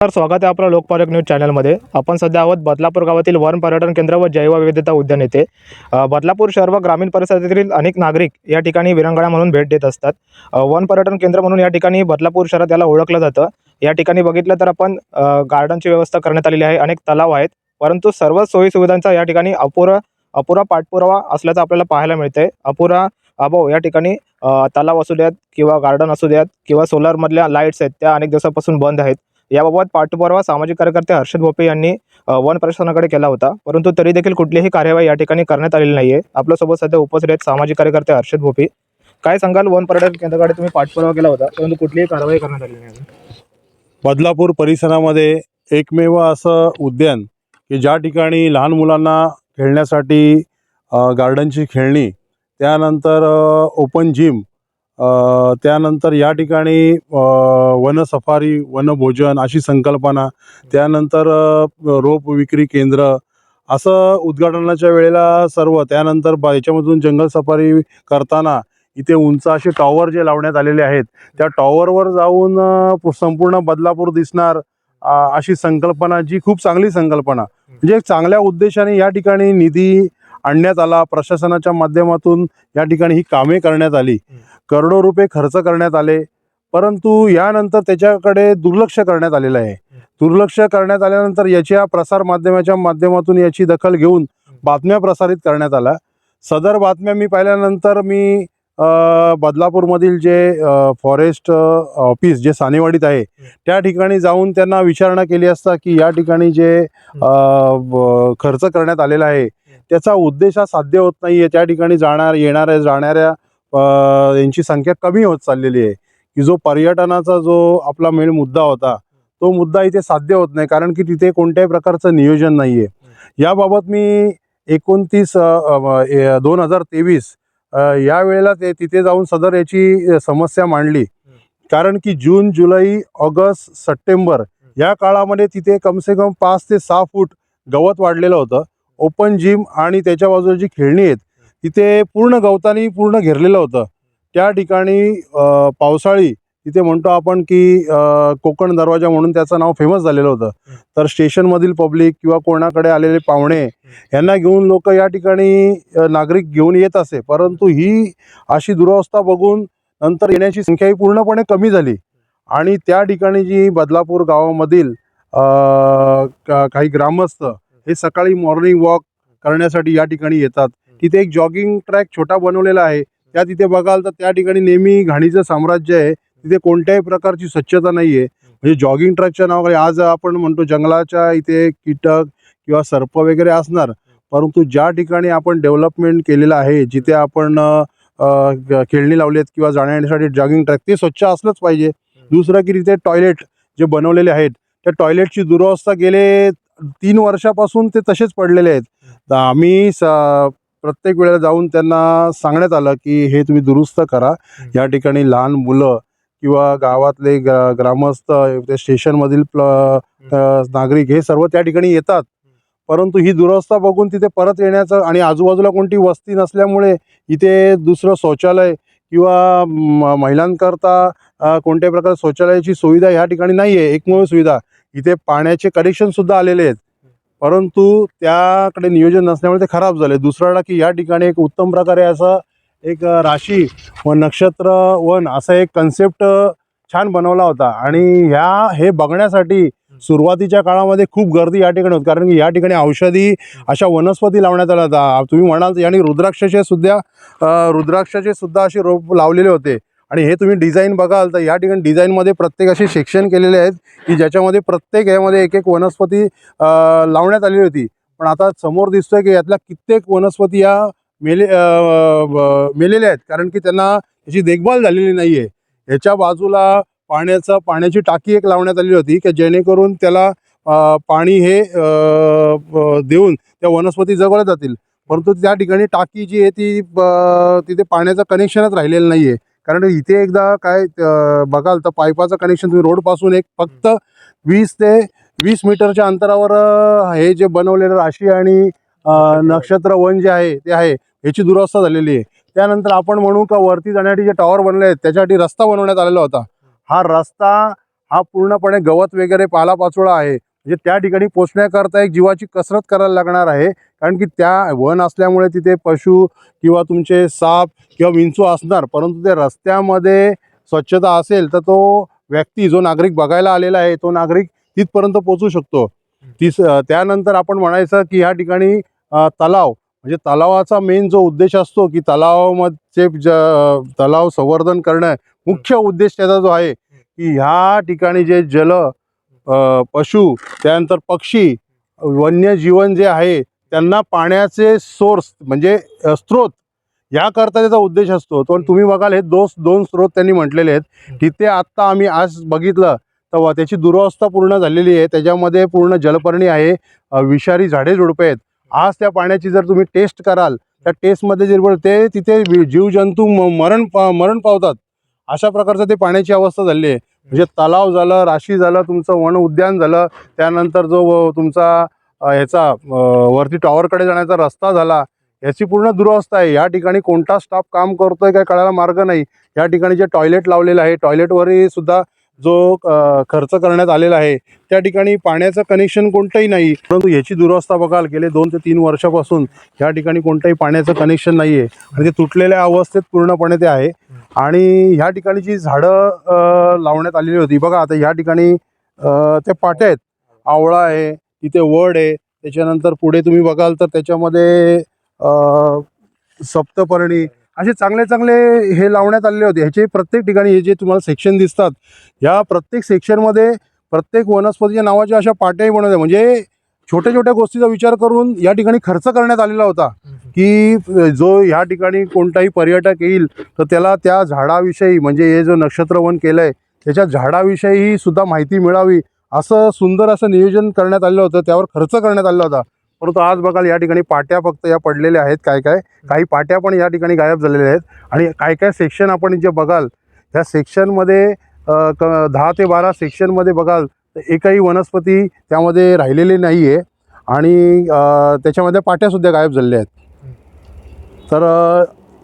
तर स्वागत आहे आपलं लोकपालक न्यूज चॅनलमध्ये. आपण सध्या आहोत बदलापूर गावातील वन पर्यटन केंद्र व जैवविविधता उद्यान येथे. बदलापूर शहर व ग्रामीण परिसरातील अनेक नागरिक या ठिकाणी विरंगळा म्हणून भेट देत असतात. वन पर्यटन केंद्र म्हणून या ठिकाणी बदलापूर शहरात याला ओळखलं जातं. या ठिकाणी बघितलं तर आपण गार्डनची व्यवस्था करण्यात आलेली आहे. अनेक तलाव आहेत. परंतु सर्व सोयीसुविधांचा या ठिकाणी अपुरा अपुरा पाठपुरावा असल्याचं आपल्याला पाहायला मिळतंय. अपुरा अभाव या ठिकाणी तलाव असू द्यात किंवा गार्डन असू द्यात किंवा सोलारमधल्या लाईट्स आहेत त्या अनेक दिवसापासून बंद आहेत. याबाबत पाठपुरावा सामाजिक कार्यकर्ते हर्षद भोपे यांनी वन प्रशासनाकडे केला होता. परंतु तरी देखील कुठलीही कार्यवाही या ठिकाणी करण्यात आलेली नाही आहे आपल्यासोबत सध्या उपस्थित आहेत सामाजिक कार्यकर्ते हर्षद भोपे काय सांगाल? वन पर्यटन केंद्राकडे तुम्ही पाठपुरावा केला होता परंतु कुठलीही कारवाई करण्यात आलेली नाही बदलापूर परिसरामध्ये एकमेव असं उद्यान की ज्या ठिकाणी लहान मुलांना खेळण्यासाठी गार्डनची खेळणी त्यानंतर ओपन जिम त्यानंतर या ठिकाणी वनसफारी वन सफारी वनभोजन अशी संकल्पना त्यानंतर रोप विक्री केंद्र असं उद्घाटनाच्या वेळेला सर्व त्यानंतर बा याच्यामधून जंगल सफारी करताना इथे उंच असे टॉवर जे लावण्यात आलेले आहेत त्या टॉवरवर जाऊन संपूर्ण बदलापूर दिसणार अशी संकल्पना जी खूप चांगली संकल्पना. म्हणजे चांगल्या उद्देशाने या ठिकाणी निधी आणण्यात आला. प्रशासनाच्या माध्यमातून या ठिकाणी ही कामे करण्यात आली. करोडो रुपये खर्च करण्यात आले. परंतु यानंतर त्याच्याकडे दुर्लक्ष करण्यात आलेलं आहे. दुर्लक्ष करण्यात आल्यानंतर याच्या प्रसार माध्यमाच्या माध्यमातून याची दखल घेऊन बातम्या प्रसारित करण्यात आल्या सदर बातम्या मी पाहिल्यानंतर मी बदलापूरमधील जे फॉरेस्ट ऑफिस जे सानेवाडीत आहे त्या ठिकाणी जाऊन त्यांना विचारणा केली असता की या ठिकाणी जे खर्च करण्यात आलेला आहे त्याचा उद्देश हा साध्य होत नाही आहे त्या ठिकाणी जाणार येणाऱ्या जाणाऱ्या यांची संख्या कमी होत चाललेली आहे. की जो पर्यटनाचा जो आपला मेन मुद्दा होता तो मुद्दा इथे साध्य होत नाही. कारण की तिथे कोणत्याही प्रकारचं नियोजन नाही आहे याबाबत मी एकोणतीस दोन हजार तेवीस या वेळेला ते तिथे जाऊन सदर याची समस्या मांडली. कारण की जून जुलै ऑगस्ट सप्टेंबर या काळामध्ये तिथे कमसे कम पाच ते सहा फूट गवत वाढलेलं होतं. ओपन जिम आणि त्याच्या बाजूला जी खेळणी आहेत तिथे पूर्ण गवतानी पूर्ण घेरलेलं होतं. त्या ठिकाणी पावसाळी तिथे म्हणतो आपण की कोकण दरवाजा म्हणून त्याचं नाव फेमस झालेलं होतं. तर स्टेशनमधील पब्लिक किंवा कोणाकडे आलेले पाहुणे यांना घेऊन लोक या ठिकाणी नागरिक घेऊन येत असे. परंतु ही अशी दुरावस्था बघून नंतर येण्याची संख्या ही पूर्णपणे कमी झाली. आणि त्या ठिकाणी जी बदलापूर गावामधील का- काही ग्रामस्थ हे सकाळी मॉर्निंग वॉक करण्यासाठी या ठिकाणी येतात. तिथे एक जॉगिंग ट्रॅक छोटा बनवलेला आहे. त्या तिथे बघाल तर त्या ठिकाणी नेहमी घाणीचं साम्राज्य आहे. तिथे कोणत्याही प्रकारची स्वच्छता नाही आहे म्हणजे जॉगिंग ट्रॅकच्या नावाखाली आज आपण म्हणतो जंगलाच्या इथे कीटक किंवा सर्प वगैरे असणार. परंतु ज्या ठिकाणी आपण डेव्हलपमेंट केलेलं आहे जिथे आपण खेळणी लावली आहेत किंवा जाण्यासाठी जॉगिंग ट्रॅक ते स्वच्छ असलंच पाहिजे. दुसरं की तिथे टॉयलेट जे बनवलेले आहेत त्या टॉयलेटची दुरवस्था गेले तीन वर्षापासून ते तसेच पडलेले आहेत. तर आम्ही स प्रत्येक वेळेला जाऊन त्यांना सांगण्यात आलं की हे तुम्ही दुरुस्त करा. या ठिकाणी लहान मुलं किंवा गावातले ग ग्रामस्थ ते स्टेशनमधील प्ल नागरिक हे सर्व त्या ठिकाणी येतात. परंतु ही दुरवस्था बघून तिथे परत येण्याचं आणि आजूबाजूला कोणती वस्ती नसल्यामुळे इथे दुसरं शौचालय किंवा म- महिलांकरता कोणत्याही प्रकारे शौचालयाची सुविधा ह्या ठिकाणी नाही आहे एकमेव सुविधा इथे पाण्याचे कनेक्शनसुद्धा आलेले आहेत. परंतु त्याकडे नियोजन नसल्यामुळे ते खराब झाले. दुसरा की या ठिकाणी एक उत्तम प्रकारे असं एक राशी व नक्षत्र वन असा एक कन्सेप्ट छान बनवला होता. आणि ह्या हे बघण्यासाठी सुरुवातीच्या काळामध्ये खूप गर्दी या ठिकाणी होती. कारण की या ठिकाणी औषधी अशा वनस्पती लावण्यात आल्या होत्या. तुम्ही म्हणाल तर आणि रुद्राक्षाचे सुद्धा रुद्राक्षाचे सुद्धा असे रोप लावलेले होते. आणि हे तुम्ही डिझाईन बघाल तर या ठिकाणी डिझाईनमध्ये प्रत्येक असे सेक्शन केलेले आहेत की ज्याच्यामध्ये प्रत्येक यामध्ये एक एक वनस्पती लावण्यात आलेली होती. पण आता समोर दिसतोय की यातल्या कित्येक वनस्पती या मेले मेलेल्या आहेत. कारण की त्यांना याची देखभाल झालेली नाही आहे ह्याच्या बाजूला पाण्याचं पाण्याची टाकी एक लावण्यात आलेली होती की जेणेकरून त्याला पाणी हे देऊन त्या वनस्पती जगवल्या जातील. परंतु त्या ठिकाणी टाकी जी आहे ती तिथे पाण्याचं कनेक्शनच राहिलेलं नाही आहे कारण इथे एकदा काय बघाल तर पाईपाचं कनेक्शन तुम्ही रोडपासून एक फक्त वीस ते वीस मीटरच्या अंतरावर हे जे बनवलेलं राशी आणि नक्षत्र वन जे आहे ते आहे याची दुरवस्था झालेली आहे. त्यानंतर आपण म्हणू का वरती जाण्यासाठी जे टॉवर बनले आहेत त्याच्यासाठी रस्ता बनवण्यात आलेला होता. हा रस्ता हा पूर्णपणे गवत वगैरे पालापाचोळा आहे. म्हणजे त्या ठिकाणी पोचण्याकरता एक जीवाची कसरत करायला लागणार आहे. कारण की त्या वन असल्यामुळे तिथे पशु किंवा तुमचे साप किंवा विंचू असणार परंतु ते रस्त्यामध्ये स्वच्छता असेल तर तो व्यक्ती जो नागरिक बघायला आलेला आहे तो नागरिक तिथपर्यंत पोचू शकतो. तिस त्यानंतर आपण म्हणायचं की ह्या ठिकाणी तलाव म्हणजे तलावाचा मेन जो उद्देश असतो की तलावामध्ये ज तलाव संवर्धन करणं मुख्य उद्देश त्याचा जो आहे की ह्या ठिकाणी जे जल पशु त्यानंतर पक्षी वन्यजीवन जे आहे त्यांना पाण्याचे सोर्स म्हणजे स्रोत याकरता त्याचा उद्देश असतो. पण तुम्ही बघाल हे दोन दोन स्रोत त्यांनी म्हटलेले आहेत तिथे आत्ता आम्ही आज बघितलं तर त्याची दुरावस्था पूर्ण झालेली आहे. त्याच्यामध्ये पूर्ण जलपर्णी आहे विषारी झाडे झुडपे आहेत. आज त्या पाण्याची जर तुम्ही टेस्ट कराल त्या टेस्टमध्ये जे ते तिथे जीवजंतू म- मरण मरण पावतात. अशा प्रकारचं ते पाण्याची अवस्था झाली आहे. म्हणजे तलाव झालं राशी झालं तुमचं वन उद्यान झालं त्यानंतर जो तुमचा ह्याचा वरती टॉवरकडे जाण्याचा रस्ता झाला. याची पूर्ण दुरावस्था आहे. या ठिकाणी कोणता स्टाफ काम करतोय काय कळायला मार्ग नाही. या ठिकाणी जे टॉयलेट लावलेलं आहे टॉयलेटवरही सुद्धा जो खर्च करण्यात आलेला आहे त्या ठिकाणी पाण्याचं कनेक्शन कोणतंही नाही. परंतु याची दुरावस्था बघाल गेले दोन ते तीन वर्षापासून या ठिकाणी कोणतंही पाण्याचं कनेक्शन नाही आहे आणि ते तुटलेल्या अवस्थेत पूर्णपणे ते आहे. आणि ह्या ठिकाणी जी झाडं लावण्यात आलेली होती बघा आता ह्या ठिकाणी ते पाट्या आहेत. आवळा आहे तिथे वड आहे. त्याच्यानंतर पुढे तुम्ही बघाल तर त्याच्यामध्ये सप्तपर्णी असे चांगले चांगले हे लावण्यात आलेले होते. ह्याचे प्रत्येक ठिकाणी हे जे तुम्हाला सेक्शन दिसतात या प्रत्येक सेक्शनमध्ये प्रत्येक वनस्पतीच्या नावाच्या अशा पाट्याही बनवल्या म्हणजे छोट्या छोट्या गोष्टीचा विचार करून या ठिकाणी खर्च करण्यात आलेला होता की जो ह्या ठिकाणी कोणताही पर्यटक येईल तर त्याला त्या झाडाविषयी म्हणजे हे जो नक्षत्रवन केलं आहे त्याच्या झाडाविषयी सुद्धा माहिती मिळावी. असं सुंदर असं नियोजन करण्यात आलेलं होतं त्यावर खर्च करण्यात आलेला होता. परंतु आज बघाल या ठिकाणी पाट्या फक्त या पडलेल्या आहेत काय काय? काही पाट्या पण या ठिकाणी गायब झालेल्या आहेत. आणि काय काय सेक्शन आपण जे बघाल त्या सेक्शनमध्ये क दहा ते बारा सेक्शनमध्ये बघाल तर एकही वनस्पती त्यामध्ये राहिलेली नाही आहे आणि त्याच्यामध्ये पाट्यासुद्धा गायब झालेल्या आहेत. तर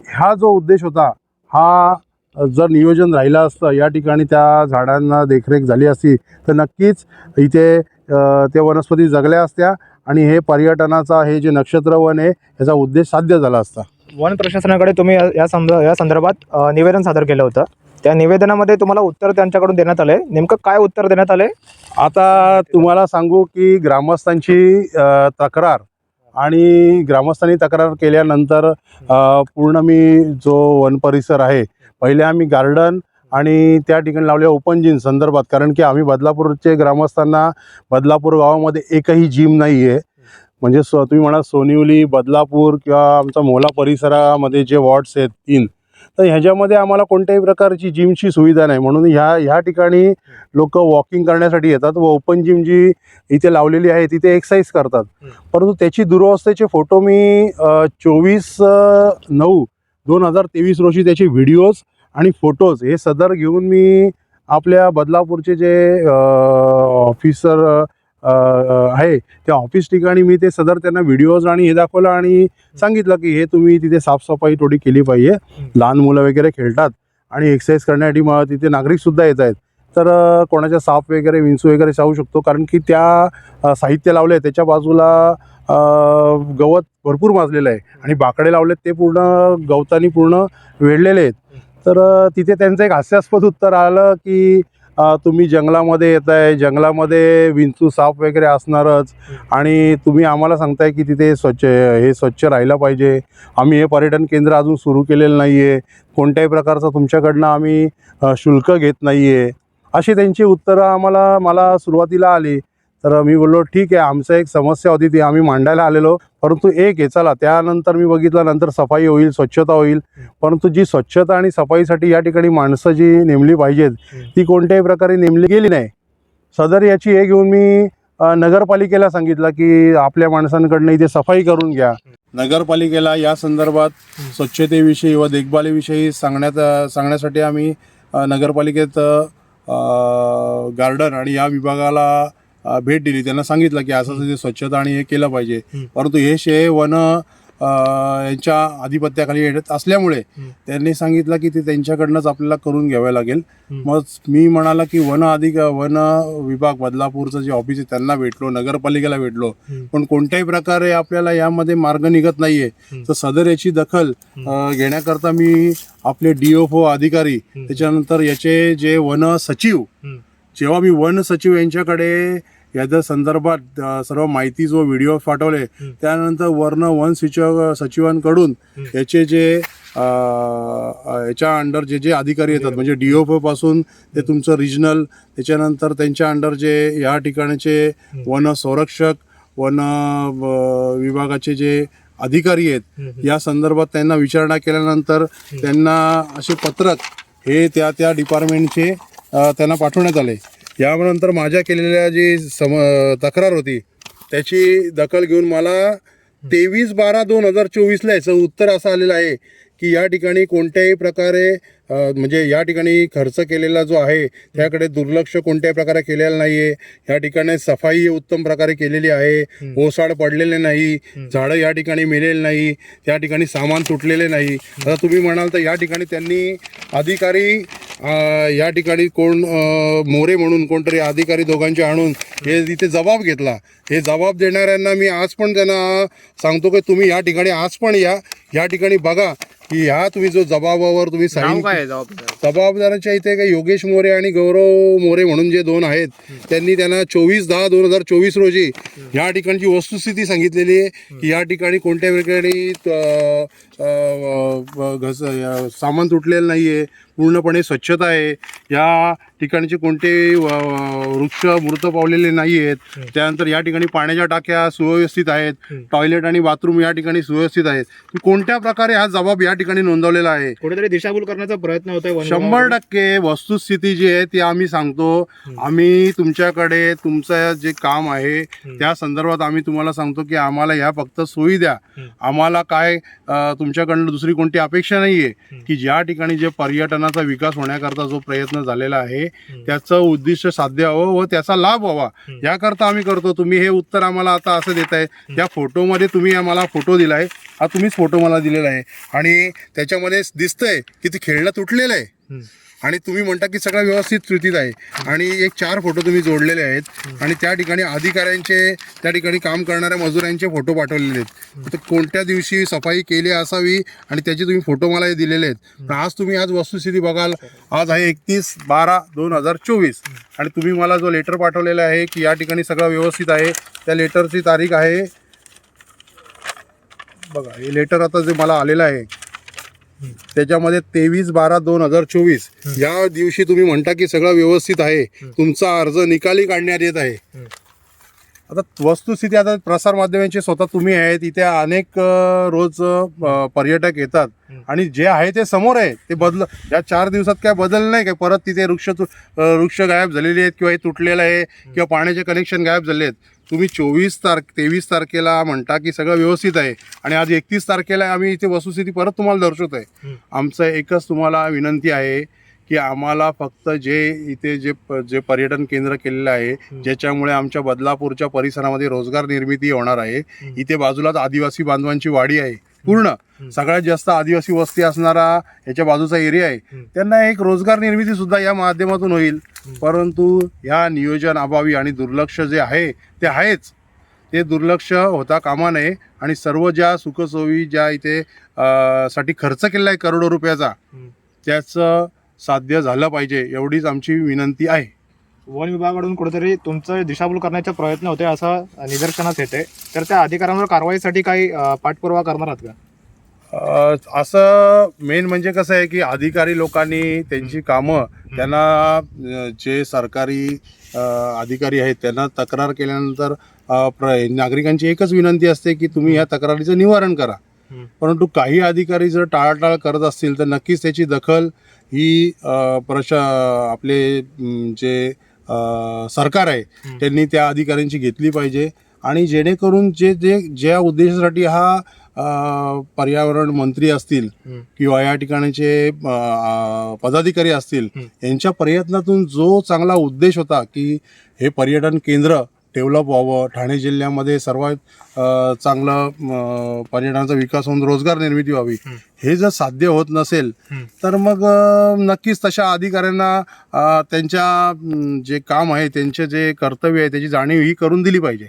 हा जो उद्देश होता हा जर नियोजन राहिलं असतं या ठिकाणी त्या झाडांना देखरेख झाली असती तर नक्कीच इथे त्या वनस्पती जगल्या असत्या आणि हे पर्यटनाचा हे जे नक्षत्रवन आहे याचा उद्देश साध्य झाला असता. वन प्रशासनाकडे तुम्ही या- संद या संदर्भात निवेदन सादर केलं होतं. त्या निवेदनामध्ये तुम्हाला उत्तर त्यांच्याकडून देण्यात आलं. आहे नेमकं काय उत्तर देण्यात आलं? आता तुम्हाला सांगू की ग्रामस्थांची तक्रार आणि ग्रामस्थांनी तक्रार केल्यानंतर पूर्ण मी जो वन परिसर आहे पहिले आम्ही गार्डन आणि त्या ठिकाणी लावल्या ओपन जिम संदर्भात. कारण की आम्ही बदलापूरचे ग्रामस्थांना बदलापूर गावामध्ये एकही जिम नाही आहे म्हणजे सो तुम्ही म्हणा सोनिवली बदलापूर किंवा आमचा मोला परिसरामध्ये जे वॉर्ड्स आहेत तीन तर ह्याच्यामध्ये आम्हाला कोणत्याही प्रकारची जिमची सुविधा नाही. म्हणून ह्या ह्या ठिकाणी लोक वॉकिंग करण्यासाठी येतात व ओपन जिम जी इथे लावलेली आहे तिथे एक्सरसाइज करतात. परंतु त्याची दुरवस्थेचे फोटो मी चोवीस नऊ दोन हजार तेवीस रोजी त्याचे व्हिडिओज आणि फोटोज हे सदर घेऊन मी आपल्या बदलापूरचे जे ऑफिसर आहे त्या ऑफिस ठिकाणी मी ते सदर त्यांना व्हिडिओज आणि हे दाखवलं आणि सांगितलं की हे तुम्ही तिथे साफसफाई थोडी केली पाहिजे. लहान मुलं वगैरे खेळतात आणि एक्सरसाइज करण्यासाठी मग तिथे नागरिकसुद्धा येत आहेत. तर कोणाच्या साप वगैरे विंचू वगैरे चावू शकतो कारण की त्या साहित्य लावले त्याच्या बाजूला गवत भरपूर माजलेलं आहे आणि बाकडे लावलेत ते पूर्ण गवतानी पूर्ण वेढलेले आहेत. तर तिथे त्यांचं एक हास्यास्पद उत्तर आलं की तुम्ही जंगलामध्ये येत आहे जंगलामध्ये विंचू साप वगैरे असणारच आणि तुम्ही आम्हाला सांगताय की तिथे स्वच्छ हे स्वच्छ राहिलं पाहिजे. आम्ही हे पर्यटन केंद्र अजून सुरू केलेलं नाही आहे कोणत्याही प्रकारचं तुमच्याकडनं आम्ही शुल्क घेत नाही आहे अशी त्यांची उत्तरं आम्हाला मला सुरुवातीला आली. तर मी बोललो ठीक आहे आमचं एक समस्या होती ती आम्ही मांडायला आलेलो. परंतु एक आहे चला. त्यानंतर मी बघितलं नंतर सफाई होईल स्वच्छता होईल. परंतु जी स्वच्छता आणि सफाईसाठी या ठिकाणी माणसं जी नेमली पाहिजेत ती कोणत्याही प्रकारे नेमली गेली नाही. सदर याची हे घेऊन मी नगरपालिकेला सांगितलं की आपल्या माणसांकडनं इथे सफाई करून घ्या. नगरपालिकेला या संदर्भात स्वच्छतेविषयी व देखभालीविषयी सांगण्यात सांगण्यासाठी आम्ही नगरपालिकेत गार्डन आणि या विभागाला भेट दिली त्यांना सांगितलं की असं ते स्वच्छता आणि हे केलं पाहिजे. परंतु हे शे वन यांच्या आधिपत्याखाली येत असल्यामुळे. त्यांनी सांगितलं की ते त्यांच्याकडनंच आपल्याला करून घ्यावं लागेल. मग मी म्हणाला की वन अधिक वन विभाग बदलापूरचं जे ऑफिस आहे त्यांना भेटलो नगरपालिकेला भेटलो. पण कोणत्याही प्रकारे आपल्याला यामध्ये मार्ग निघत नाहीये. तर सदर याची दखल घेण्याकरता मी आपले डी ओ अधिकारी. त्याच्यानंतर याचे जे वन सचिव. जेव्हा मी वन सचिव यांच्याकडे याच्या संदर्भात सर्व माहिती जो व्हिडिओ पाठवले. त्यानंतर वर्ण वन सचिव सचिवांकडून. याचे जे याच्या अंडर जे जे अधिकारी येतात म्हणजे डी ओ पासून ते तुमचं रिजनल त्याच्यानंतर त्यांच्या अंडर जे या ठिकाणचे वन संरक्षक वन विभागाचे जे अधिकारी आहेत. या संदर्भात त्यांना विचारणा केल्यानंतर त्यांना असे पत्रक हे त्या त्या डिपार्टमेंटचे त्यांना पाठवण्यात आले यानंतर माझ्या केलेल्या जी सम तक्रार होती त्याची दखल घेऊन मला तेवीस बारा दोन हजार चोवीसला याचं उत्तर असं आलेलं आहे की या ठिकाणी कोणत्याही प्रकारे म्हणजे या ठिकाणी खर्च केलेला जो आहे त्याकडे दुर्लक्ष कोणत्याही प्रकारे केलेलं नाही आहे या ठिकाणी सफाई उत्तम प्रकारे केलेली आहे. ओसाड पडलेले नाही. झाडं या ठिकाणी मेलेले नाही. त्या ठिकाणी सामान तुटलेले नाही. आता तुम्ही म्हणाल तर या ठिकाणी त्यांनी अधिकारी या ठिकाणी कोण मोरे म्हणून कोणतरी अधिकारी दोघांचे आणून हे इथे जबाब घेतला. हे जबाब देणाऱ्यांना मी आज पण त्यांना सांगतो की तुम्ही या ठिकाणी आज पण या. या ठिकाणी बघा की ह्या तुम्ही जो जबाबावर तुम्ही साईन आहे जबाबदार जबाबदारांच्या इथे काही योगेश मोरे आणि गौरव मोरे म्हणून जे दोन आहेत त्यांनी त्यांना चोवीस दहा दोन हजार चोवीस रोजी या ठिकाणची वस्तुस्थिती सांगितलेली आहे की या ठिकाणी कोणत्या प्रकारे घस सामान तुटलेलं नाही आहे पूर्णपणे स्वच्छता आहे. या ठिकाणचे कोणते वृक्ष मृत पावलेले नाही आहेत त्यानंतर या ठिकाणी पाण्याच्या टाक्या सुव्यवस्थित आहेत. टॉयलेट आणि बाथरूम या ठिकाणी सुव्यवस्थित आहेत. कोणत्या प्रकारे हा जबाब या ठिकाणी नोंदवलेला आहे? कुठेतरी दिशाभूल करण्याचा प्रयत्न होतोय शंभर. टक्के वस्तुस्थिती जी आहे ती आम्ही सांगतो. आम्ही तुमच्याकडे तुमचं जे काम आहे त्या संदर्भात आम्ही तुम्हाला सांगतो की आम्हाला ह्या फक्त सोयी द्या. आम्हाला काय तुमच्याकडनं दुसरी कोणती अपेक्षा नाही आहे की ज्या ठिकाणी जे पर्यटनाचा विकास होण्याकरता जो प्रयत्न झालेला आहे त्याचं उद्दिष्ट साध्य व्हावं व त्याचा लाभ व्हावा. याकरता आम्ही करतो. तुम्ही हे उत्तर आम्हाला आता असं देत आहे. या फोटोमध्ये तुम्ही आम्हाला फोटो दिलाय हा तुम्हीच फोटो मला दिलेला आहे. आणि त्याच्यामध्ये दिसतंय की ते खेळणं तुटलेलं आहे. आणि तुम्ही म्हणता की सगळं व्यवस्थित स्थितीत आहे. आणि एक चार फोटो तुम्ही जोडलेले आहेत. आणि त्या ठिकाणी अधिकाऱ्यांचे त्या ठिकाणी काम करणाऱ्या मजुरांचे फोटो पाठवलेले आहेत. तर कोणत्या दिवशी सफाई केली असावी आणि त्याचे तुम्ही फोटो मला दिलेले आहेत. पण आज तुम्ही आज वस्तुस्थिती बघाल. आज आहे एकतीस बारा दोन हजार चोवीस. आणि तुम्ही मला जो लेटर पाठवलेला आहे की या ठिकाणी सगळं व्यवस्थित आहे. त्या लेटरची तारीख आहे. बघा हे लेटर आता जे मला आलेलं आहे. त्याच्यामध्ये तेवीस बारा दोन हजार चोवीस या दिवशी तुम्ही म्हणता की सगळं व्यवस्थित आहे. तुमचा अर्ज निकाली काढण्यात येत आहे. आता वस्तुस्थिती आता प्रसार माध्यमांचे स्वतः तुम्ही आहेत इथे अनेक रोज पर्यटक येतात. आणि जे आहे ते समोर आहे ते बदल या चार दिवसात काय बदल नाही काय परत तिथे वृक्ष वृक्ष गायब झालेले आहेत किंवा हे तुटलेलं आहे किंवा पाण्याचे कनेक्शन गायब झाले आहेत. तुम्ही चोवीस तारख तेवीस तारखेला म्हणता की सगळं व्यवस्थित आहे. आणि आज एकतीस तारखेला आम्ही इथे वस्तुस्थिती परत तुम्हाला दर्शवत आहे. आमचं एकच तुम्हाला विनंती आहे की आम्हाला फक्त जे इथे जे प- जे पर्यटन केंद्र केलेलं आहे ज्याच्यामुळे आमच्या बदलापूरच्या परिसरामध्ये रोजगार निर्मिती होणार आहे. इथे बाजूलाच आदिवासी बांधवांची वाडी आहे. पूर्ण. सगळ्यात जास्त आदिवासी वस्ती असणारा याच्या बाजूचा एरिया आहे. त्यांना एक रोजगार निर्मिती सुद्धा या माध्यमातून होईल. परंतु या नियोजन अभावी आणि दुर्लक्ष जे आहे ते आहेच. ते दुर्लक्ष होता कामा नये आणि सर्व ज्या सुखसोयी ज्या इथे साठी खर्च केलेला आहे करोडो रुपयाचा. त्याचं साध्य झालं पाहिजे एवढीच आमची विनंती आहे. वन विभागाकडून कुठेतरी तुमचं दिशाभूल करण्याचा प्रयत्न होते असं निदर्शनास येते. तर त्या अधिकाऱ्यांवर कारवाईसाठी काही पाठपुरावा करणार आहात का? असं मेन म्हणजे कसं आहे की अधिकारी लोकांनी त्यांची कामं त्यांना जे सरकारी अधिकारी आहेत त्यांना तक्रार केल्यानंतर प्र नागरिकांची एकच विनंती असते की तुम्ही या तक्रारीचं निवारण करा. परंतु काही अधिकारी जर टाळाटाळ करत असतील तर नक्कीच त्याची दखल ही प्रशा आपले जे सरकार आहे. त्यांनी त्या अधिकाऱ्यांची घेतली पाहिजे आणि जेणेकरून जे जे ज्या उद्देशासाठी हा पर्यावरण मंत्री असतील. किंवा या ठिकाणचे पदाधिकारी असतील. यांच्या प्रयत्नातून जो चांगला उद्देश होता की हे पर्यटन केंद्र डेव्हलप व्हावं ठाणे जिल्ह्यामध्ये सर्वात चांगलं पर्यटनाचा विकास होऊन रोजगार निर्मिती व्हावी हं. जर साध्य होत नसेल. तर मग नक्कीच तशा अधिकाऱ्यांना त्यांच्या जे काम आहे त्यांचे जे कर्तव्य आहे त्याची जाणीव ही करून दिली पाहिजे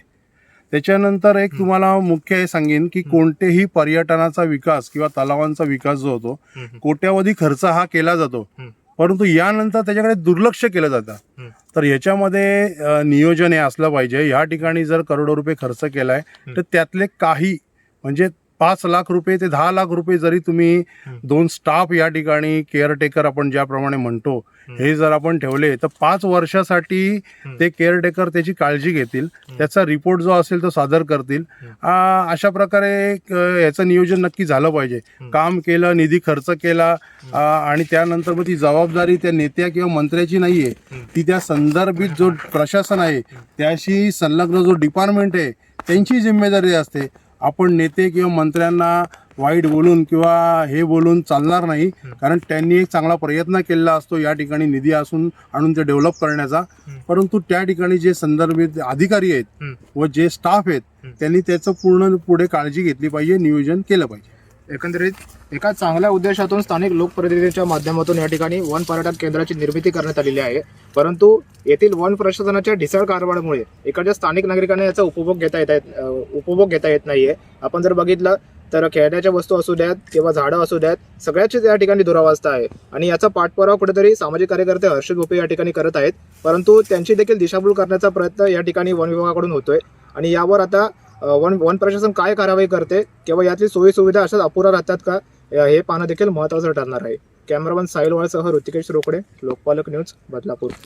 त्याच्यानंतर एक तुम्हाला मुख्य हे सांगेन की कोणतेही पर्यटनाचा विकास किंवा तलावांचा विकास जो होतो कोट्यावधी खर्च हा केला जातो. परंतु यानंतर त्याच्याकडे दुर्लक्ष केलं जातं. तर याच्यामध्ये नियोजन हे असलं पाहिजे. ह्या ठिकाणी जर करोडो रुपये खर्च केलाय तर त्यातले काही म्हणजे पाच लाख रुपये ते दहा लाख रुपये जरी तुम्ही. दोन स्टाफ या ठिकाणी केअरटेकर आपण ज्याप्रमाणे म्हणतो हं. जर आपण ठेवले तर पाच वर्षासाठी. ते केअरटेकर त्याची काळजी घेतील. त्याचा रिपोर्ट जो असेल तो सादर करतील अशा प्रकारे याचं नियोजन नक्की झालं पाहिजे. काम केलं निधी खर्च केला आणि त्यानंतर मग ती जबाबदारी त्या नेत्या किंवा मंत्र्याची नाहीये. ती त्या संदर्भित जो प्रशासन आहे त्याशी संलग्न जो डिपार्टमेंट आहे त्यांची जिम्मेदारी असते आपण नेते किंवा मंत्र्यांना वाईट बोलून किंवा हे बोलून चालणार नाही. कारण त्यांनी एक चांगला प्रयत्न केलेला असतो. या ठिकाणी निधी असून आणून ते डेव्हलप करण्याचा. परंतु त्या ठिकाणी जे संदर्भित अधिकारी आहेत. व जे स्टाफ आहेत. त्यांनी त्याचं पूर्ण पुढे काळजी घेतली पाहिजे नियोजन केलं पाहिजे. एकंदरीत एका चांगल्या उद्देशातून स्थानिक लोकप्रतिनिधींच्या माध्यमातून या ठिकाणी वन पर्यटन केंद्राची निर्मिती करण्यात आलेली आहे. परंतु येथील वन प्रशासनाच्या ढिसाळ कारभारामुळे इकडच्या स्थानिक नागरिकांना याचा उपभोग घेता येत आहेत उपभोग घेता येत नाहीये. आपण जर बघितलं तर खेळण्याच्या वस्तू असू द्यात किंवा झाडं असू द्यात सगळ्याचीच या ठिकाणी दुरावस्था आहे. आणि याचा पाठपुरावा कुठेतरी सामाजिक कार्यकर्ते हर्षद भोपे या ठिकाणी करत आहेत. परंतु त्यांची देखील दिशाभूल करण्याचा प्रयत्न या ठिकाणी वन विभागाकडून होतोय. आणि यावर आता वन वन प्रशासन काय कारवाई करते किंवा यातली सोयी सुविधा अशाच अपुरा राहतात का हे पाहणं देखील महत्त्वाचं ठरणार आहे. कॅमेरामन साहिल वाळसह ऋतिकेश रोकडे लोकपालक न्यूज बदलापूर.